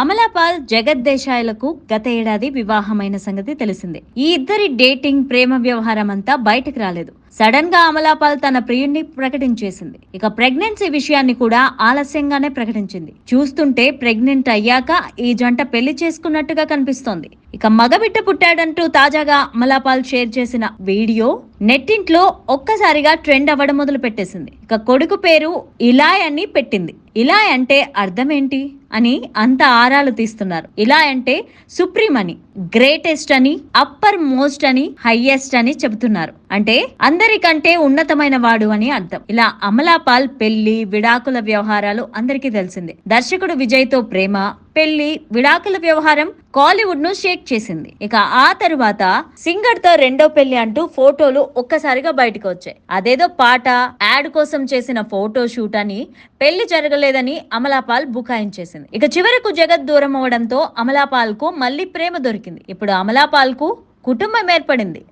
అమలాపాల్ జగత్ దేశాయ్లకు గత ఏడాది వివాహమైన సంగతి తెలిసిందే. ఈ ఇద్దరి డేటింగ్ ప్రేమ వ్యవహారం అంతా బయటకు రాలేదు. సడన్గా అమలాపాల్ తన ప్రియుణ్ణి ప్రకటించేసింది. ఇక ప్రెగ్నెన్సీ విషయాన్ని కూడా ఆలస్యంగానే ప్రకటించింది. చూస్తుంటే ప్రెగ్నెంట్ అయ్యాక ఈ జంట పెళ్ళి చేసుకున్నట్టుగా కనిపిస్తోంది. ఇక మగబిడ్డ పుట్టాడంటూ తాజాగా అమలాపాల్ షేర్ చేసిన వీడియో నెట్టింట్లో ఒక్కసారిగా ట్రెండ్ అవ్వడం మొదలు పెట్టేసింది ఇక కొడుకు పేరు ఇలాయ్ అని పెట్టింది. ఇలా అంటే అర్థమేంటి అని అంత ఆరాలు తీస్తున్నారు. ఇలా అంటే సుప్రీం అని గ్రేటెస్ట్ అని అప్పర్ మోస్ట్ అని హైయెస్ట్ అని చెబుతున్నారు. అంటే అందరికంటే ఉన్నతమైన వాడు అని అర్థం. ఇలా అమలాపాల్ పెళ్ళి విడాకుల వ్యవహారాలు అందరికీ తెలిసిందే. దర్శకుడు విజయ్తో ప్రేమ పెళ్ళి విడాకుల వ్యవహారం కాలీవుడ్ను షేక్ చేసింది. ఇక ఆ తరువాత సింగర్తో రెండో పెళ్ళి అంటూ ఫోటోలు ఒక్కసారిగా బయటకు వచ్చాయి. అదేదో పాట యాడ్ కోసం చేసిన ఫోటో షూట్ అని పెళ్ళి జరగలేదని అమలాపాల్ బుకాయించేసింది ఇక చివరకు జగత్ దూరం అవడంతో అమలాపాల్కు మళ్ళీ ప్రేమ దొరికింది. ఇప్పుడు అమలాపాల్కు కుటుంబం ఏర్పడింది.